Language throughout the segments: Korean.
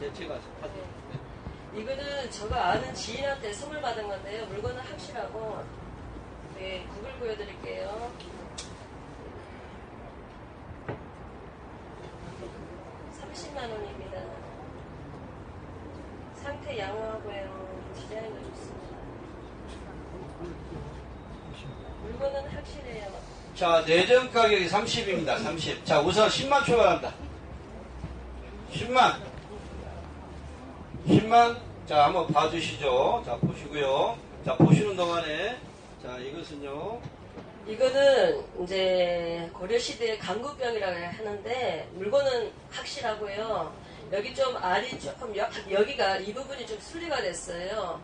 대체가 카드. 이거는 제가 아는 지인한테 선물 받은 건데요. 물건은 확실하고 네, 구글 보여드릴게요. (30만 원입니다) 상태 양호하고요 디자인도 좋습니다 물건은 확실해요 자, 내전 가격이 30입니다. 30. 자, 우선 10만 출발합니다. 10만. 10만. 자, 한번 봐주시죠. 자, 보시고요. 자, 보시는 동안에. 자, 이것은요. 이거는 이제 고려시대 강구병이라고 하는데 물건은 확실하고요. 여기 좀 알이 조금 여, 여기가 이 부분이 좀 순리가 됐어요.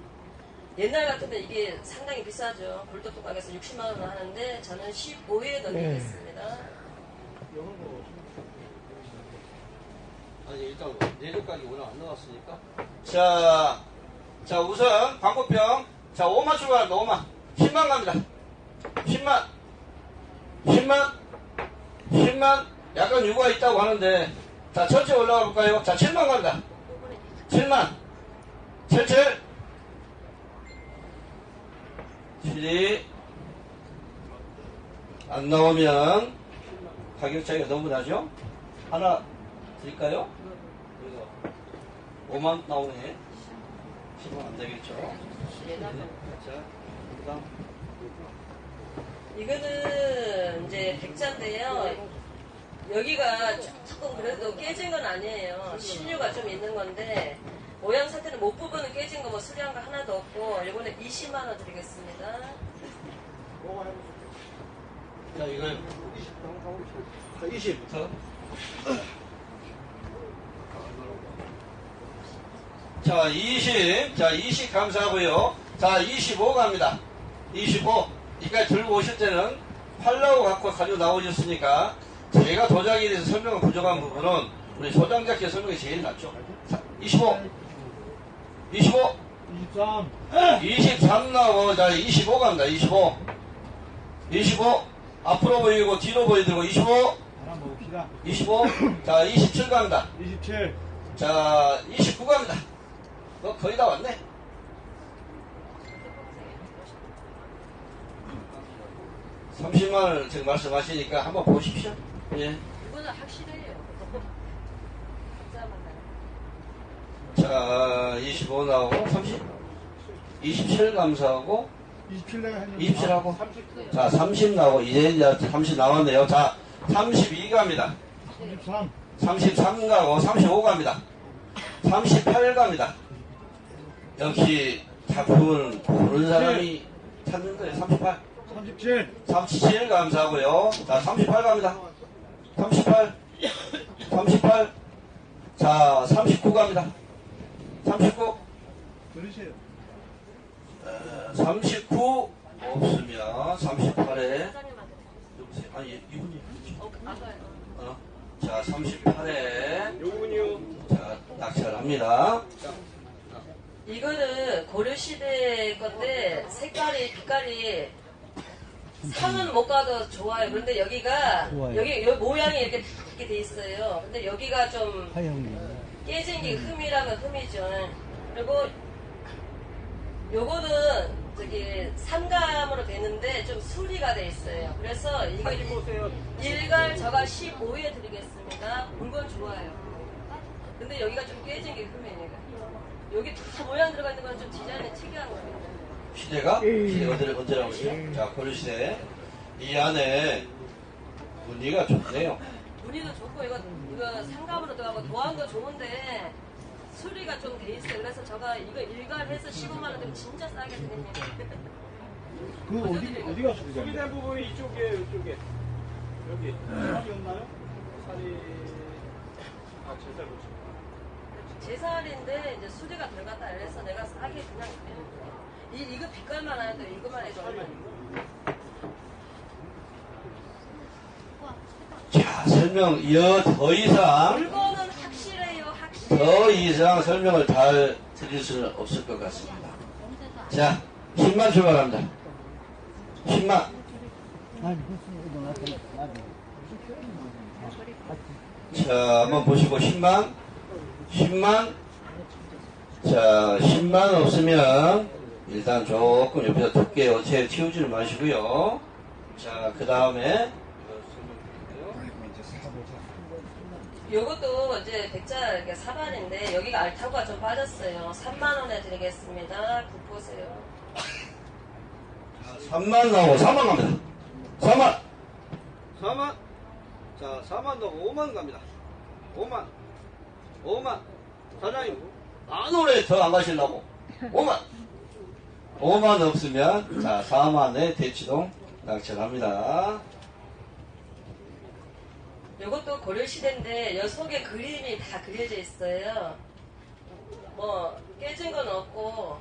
옛날 같으면 이게 상당히 비싸죠. 불독도 가게에서 60만 원 하는데 저는 15회에 넘기겠습니다. 아니, 일단 내전 가격이 워낙 안 나왔으니까. 자, 자, 우선 광고병. 자, 5만 출발합니다. 5만. 10만 갑니다. 10만. 10만. 10만. 약간 유가 있다고 하는데. 자, 천천히 올라가 볼까요? 자, 7만 갑니다. 7만. 77. 7이. 안 나오면 가격 차이가 너무 나죠? 하나 드릴까요? 그래서 5만 나오네. 10원 안 되겠죠? 네. 자, 그다음. 이거는 이제 백자인데요. 여기가 조금 그래도 깨진 건 아니에요. 신유가 좀 있는 건데 모양 상태는 못 부분은 깨진 거뭐 수리한 거 하나도 없고 이번에 20만 원 드리겠습니다. 자, 이거 20부터. 자, 20. 자, 20 감사하고요. 자, 25 갑니다. 25. 이까지 들고 오실 때는 팔라고 갖고 가지고 나오셨으니까 제가 도장에 대해서 설명을 부족한 부분은 우리 소장자께 설명이 제일 낫죠. 자, 25. 25. 23. 23 나오고, 자, 25 갑니다. 25. 25. 앞으로 보이고, 뒤로 보이고, 25. 하나 먹읍시다. 25. 자, 27 갑니다. 27. 자, 29 갑니다. 너 거의 다 왔네. 삼0만원 지금 말씀하시니까 한번 보십시오. 예. 이거는 확실해요. 자, 25 나오고, 30. 27 감사하고, 27 내가 했는데. 27 하고. 30. 자, 30 나오고, 이제 이제 30 나왔네요. 자, 32 갑니다. 33. 33 가고 35 갑니다. 38 갑니다. 역시 작품을 모르는 사람이 찾는 거예요. 38. 37. 37 감사하고요. 자, 38 갑니다. 38. 38. 자, 39 갑니다. 39. 들으세요. 39 없으면 38에 사장님한테. 누구세요? 아니, 이분이. 어? 자, 38에 요분이요. 자, 낙찰합니다. 이거는 고려시대 건데 색깔이 빛깔이 상은 못 가도 좋아요. 그런데 여기가 좋아요. 여기 요 모양이 이렇게 이렇게 돼 있어요. 근데 여기가 좀. 깨진 게 흠이라면 흠이죠. 그리고 요거는 저기 삼감으로 되는데 좀 수리가 돼 있어요. 그래서 이거 보세요. 일갈 저가 15에 드리겠습니다. 물건 좋아요. 근데 여기가 좀 깨진 게 흠이에요. 여기 다 모양 들어가 있는 건 좀 디자인이 특이한 겁니다. 시대가? 시대 어디를 언제라고 그러죠? 자, 고려 시대. 이 안에 무늬가 좋네요. 무늬도 좋고 이거 이거 상감으로 들어가고 도안도 좋은데 수리가 좀 돼 있어요. 그래서 제가 이거 일갈해서 15만 원 되면 진짜 싸게 드립니다. 그 어디, 어디가 소리가? 소비된 부분이 이쪽에 이쪽에 여기 살이 없나요? 살이 아 제살 붙이. 제살인데 이제 수리가 들어갔다 그래서 내가 싸게 그냥. 이 이거 빛깔만 해도 이거만 해도 얼마? 자, 설명, 이어 더 이상, 물건은 확실해요, 확실해. 더 이상 설명을 잘 드릴 수는 없을 것 같습니다. 자, 10만 출발합니다. 10만. 아니, 무슨 나한테 자, 한번 보시고 10만, 10만, 자, 10만 없으면 일단 조금 옆에다 두께 어체 튀우지는 마시고요. 자, 그 다음에 요것도 이제 백자 이렇게 사발인데 여기가 알타고가 좀 빠졌어요. 3만 원에 드리겠습니다. 국 보세요. 3만 나오고 4만 갑니다. 4만! 4만. 자, 4만 더 5만 갑니다. 5만. 5만. 사장님. 안 오래 더안 가시려고. 5만! 5만 없으면, 자, 4만에 대치동 낙찰합니다. 요것도 고려시대인데 여 속에 그림이 다 그려져 있어요. 뭐 깨진 건 없고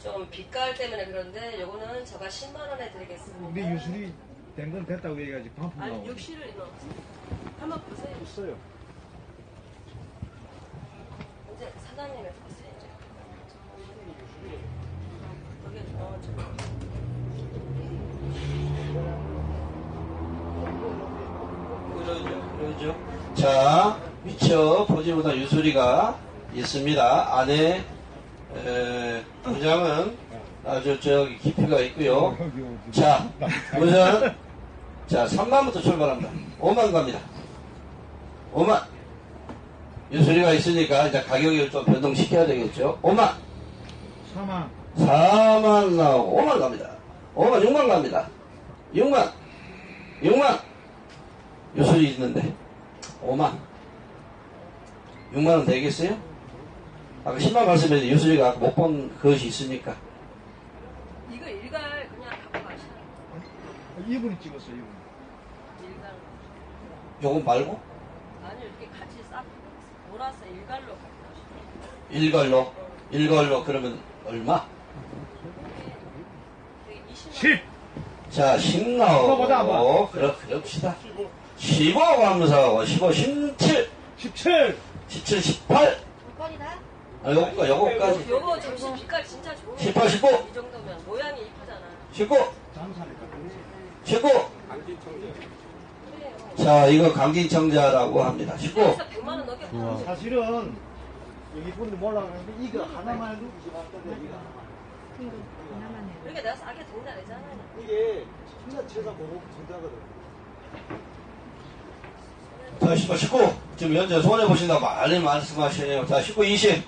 좀 빛깔 때문에 그런데 요거는 제가 10만 원에 드리겠습니다. 우리 유술이 된건 됐다고 얘기하지 반품 아니 나오고 60을 넣어. 한번 보세요. 있어요. 이제 자, 미처 포지보다 유수리가 있습니다. 안에, 에, 도장은 아주 저기 깊이가 있고요. 자, 우선, 자, 3만부터 출발합니다. 5만 갑니다. 5만. 유수리가 있으니까 이제 가격을 좀 변동시켜야 되겠죠. 5만. 4만 4만 나오고 5만 갑니다. 5만 6만 갑니다. 6만 6만 요술이 있는데 5만 6만 원 되겠어요? 아까 10만 말씀했는데 요술이가 못 본 그것이 있으니까 이거 일갈 그냥 갖고 가시라. 이분이 찍었어 이분. 일갈. 요건 말고 아니 이렇게 같이 싹 몰아서 일갈로 갖고 가시라. 일걸로 일걸로 그러면 얼마? 여기 20만 10. 자, 10 그거보다 안 나오고 그렇, 그럽시다 15 가면서 15, 17 17. 17, 18 물건이다? 아, 요거까지 요거까지 요거 점심 빛깔 진짜 좋은 18, 19 이 정도면 모양이 이쁘잖아. 19 장사니까. 19 안진청자. 자, 이거 강진청자라고 합니다. 19. 그래서 100만 원 넘게 팔아. 사실은 여기 분들 몰라가는데 이거 하나만 해도 20만 여기가. 그러니까 내가 싸게 돈다 그랬잖아요. 이게 진짜 최상 고급 진짜거든. 자, 19, 19. 지금 현재 손해보신다고 많이 말씀하시네요. 자, 19, 20.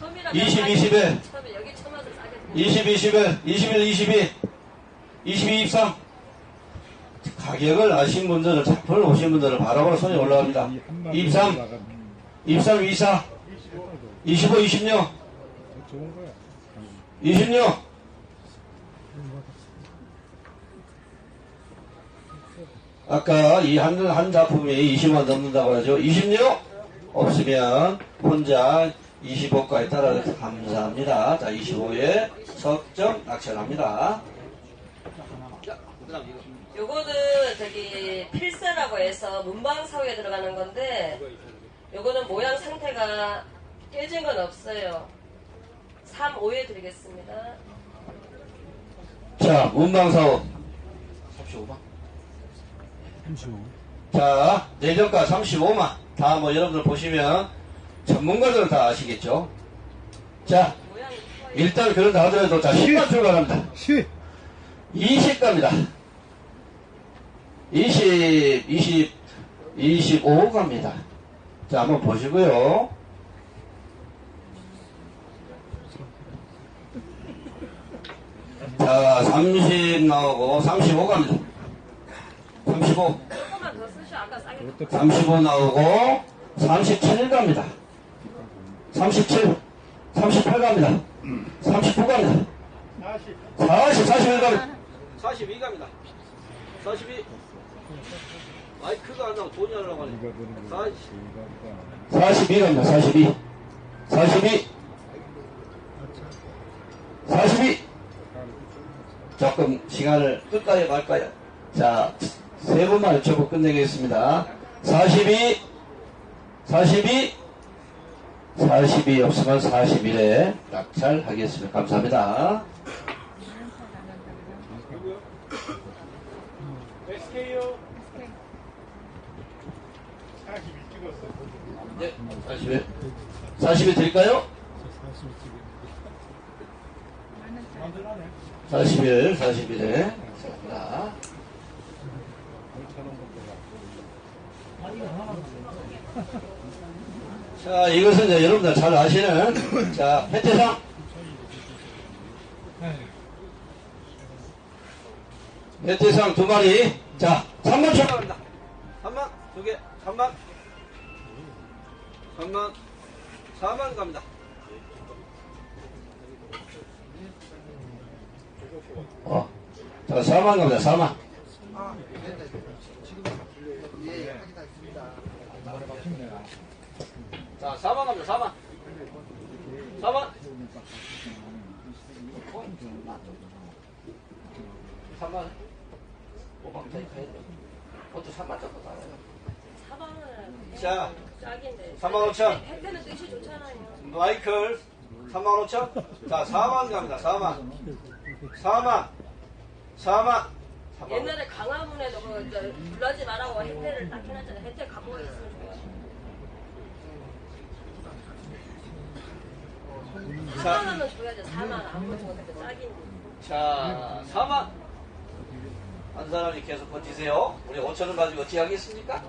처음이라 20, 내가 20 에. 처음에 여기 처음 와서 싸게 돈 20, 21, 21, 22. 22, 23. 가격을 아신 분들은, 작품을 보신 분들은 바로바로 손이 올라갑니다. 23, 23, 24. 25, 26. 좋은 거야. 26. 아까 이한 한 작품이 20만 넘는다고 하죠. 26 없으면 혼자 25까지 따라 감사합니다. 자, 25에 석점 낙찰합니다. 요거는 저기 필세라고 해서 문방 사후에 들어가는 건데 요거는 모양 상태가 깨진 건 없어요. 3, 5에 드리겠습니다. 자, 문방사업 35만. 35. 자, 내정가 35만. 다 뭐 여러분들 보시면 전문가들은 다 아시겠죠? 자. 일단 그런다 하더라도 자, 10만 출발합니다. 10. 20 갑니다. 20, 20, 25 갑니다. 자, 한번 보시고요. 자, 30 나오고 35 갑니다. 35, 조금만 더 쓰셔. 아까 싸게 35 나오고 37 갑니다. 37, 38 갑니다. 39 갑니다. 40, 41 갑니다. 42 갑니다. 42. 마이크가 안 나고 돈이 하려고 하네. 40. 42 갑니다. 42. 42. 42. 조금 시간을 끌까요 말까요? 자, 세 번만 여쭤보고 끝내겠습니다. 42. 42. 42 없으면 41에 낙찰하겠습니다. 감사합니다. 누구요? SK요. 42 찍었어. 네, 40에. 40에 드릴까요? 41, 41에. 자, 자, 이것은 이제 여러분들 잘 아시는, 자, 혜태상. 혜태상 두 마리. 자, 3번 쳐. 갑니다. 3만, 두 개, 3만. 3만, 4만 갑니다. 어. 자, 4만 갑니다, 4만. 자, 4만 갑니다, 4만. 4만. 3만. 5만 더 그것도 3만 정도 나와요. 4번은 자, 짝인데. 3만 5천. 혜태는 뜻이 좋잖아요. 마이클 3만 5천. 자, 4만 갑니다, 4만. 4만. 4만. 4만. 옛날에 강화문에도 그 저, 불나지 말라고 혜태를 딱 해놨잖아요. 혜태 갖고 있으면 좋아요. 자. 4만 원은 줘야죠. 4만 아무것도 못해도 짝인데. 자, 4만. 한 사람이 계속 버티세요. 우리 5천원 가지고 어떻게 하겠습니까?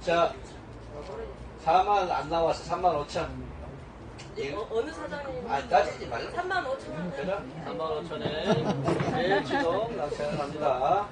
자, 4만 안 나와서 3만 5천. 어, 어느 사장님? 아, 따지지 말고. 3만 5천 원. 그죠? 3만 5천에 제일 지동 낙찰합니다.